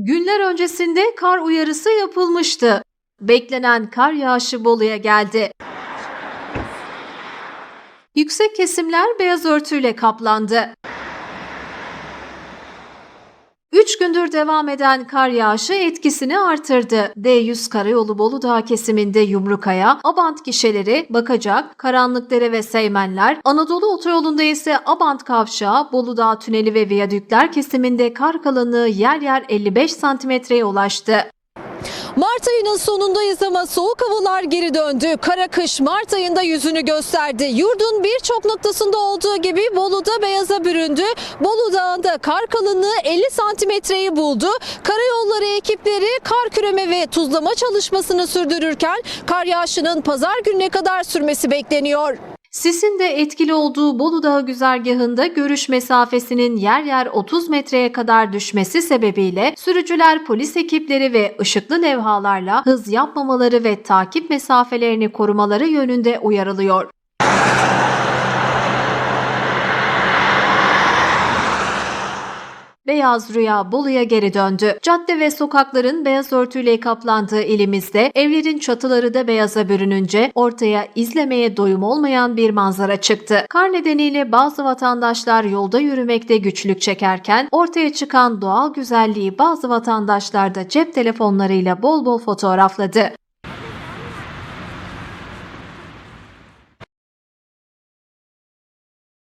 Günler öncesinde kar uyarısı yapılmıştı. Beklenen kar yağışı Bolu'ya geldi. Yüksek kesimler beyaz örtüyle kaplandı. 3 gündür devam eden kar yağışı etkisini artırdı. D100 Karayolu Bolu Dağı kesiminde Yumrukaya, Abant gişeleri, Bakacak, Karanlıkdere ve Seymenler, Anadolu Otoyolu'nda ise Abant Kavşağı, Bolu Dağı Tüneli ve Viyadükler kesiminde kar kalınlığı yer yer 55 santimetreye ulaştı. Mart ayının sonundayız ama soğuk havalar geri döndü. Kara kış Mart ayında yüzünü gösterdi. Yurdun birçok noktasında olduğu gibi Bolu'da beyaza büründü. Bolu Dağı'nda kar kalınlığı 50 santimetreyi buldu. Karayolları ekipleri kar küreme ve tuzlama çalışmasını sürdürürken kar yağışının pazar gününe kadar sürmesi bekleniyor. Sisin de etkili olduğu Bolu Dağı güzergahında görüş mesafesinin yer yer 30 metreye kadar düşmesi sebebiyle sürücüler polis ekipleri ve ışıklı levhalarla hız yapmamaları ve takip mesafelerini korumaları yönünde uyarılıyor. Beyaz Rüya Bolu'ya geri döndü. Cadde ve sokakların beyaz örtüyle kaplandığı ilimizde evlerin çatıları da beyaza bürününce ortaya izlemeye doyum olmayan bir manzara çıktı. Kar nedeniyle bazı vatandaşlar yolda yürümekte güçlük çekerken ortaya çıkan doğal güzelliği bazı vatandaşlar da cep telefonlarıyla bol bol fotoğrafladı.